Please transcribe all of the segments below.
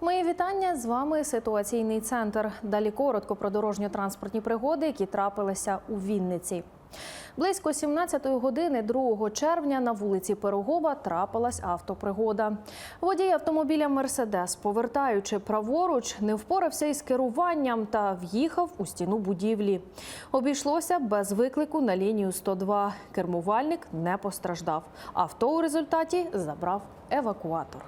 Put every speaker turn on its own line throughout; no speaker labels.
Мої вітання з вами ситуаційний центр. Далі коротко про дорожньо-транспортні пригоди, які трапилися у Вінниці. Близько 17-ї години 2 червня на вулиці Пирогова трапилась автопригода. Водій автомобіля Мерседес, повертаючи праворуч, не впорався із керуванням та в'їхав у стіну будівлі. Обійшлося без виклику на лінію 102. Кермувальник не постраждав. Авто у результаті забрав евакуатор.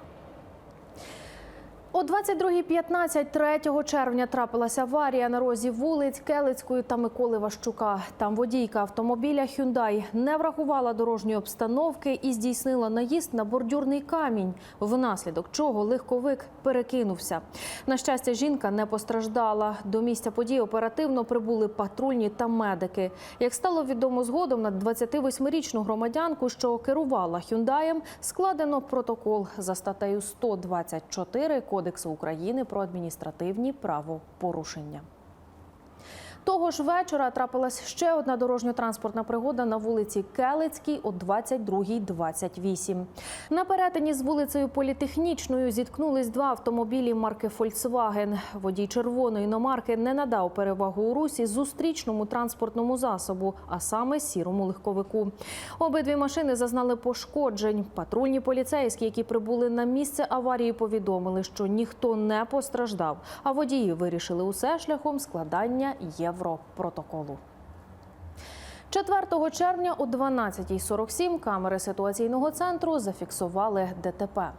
О 22.15 3 червня трапилася аварія на розі вулиць Келицької та Миколи Ващука. Там водійка автомобіля Hyundai не врахувала дорожньої обстановки і здійснила наїзд на бордюрний камінь, внаслідок чого легковик перекинувся. На щастя, жінка не постраждала. До місця події оперативно прибули патрульні та медики. Як стало відомо згодом, на 28-річну громадянку, що керувала Hyundai, складено протокол за статтею 124 Кодексу України про адміністративні правопорушення. Того ж вечора трапилась ще одна дорожньо-транспортна пригода на вулиці Келицькій о 22.28. На перетині з вулицею Політехнічною зіткнулись два автомобілі марки Volkswagen. Водій червоної іномарки не надав перевагу у русі зустрічному транспортному засобу, а саме сірому легковику. Обидві машини зазнали пошкоджень. Патрульні поліцейські, які прибули на місце аварії, повідомили, що ніхто не постраждав, а водії вирішили усе шляхом складання європротоколу. 4 червня о 12.47 камери ситуаційного центру зафіксували ДТП.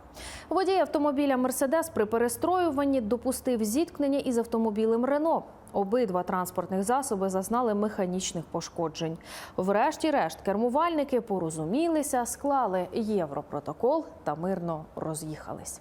Водій автомобіля Мерседес при перестроюванні допустив зіткнення із автомобілем Рено. Обидва транспортних засоби зазнали механічних пошкоджень. Врешті-решт кермувальники порозумілися, склали європротокол та мирно роз'їхались.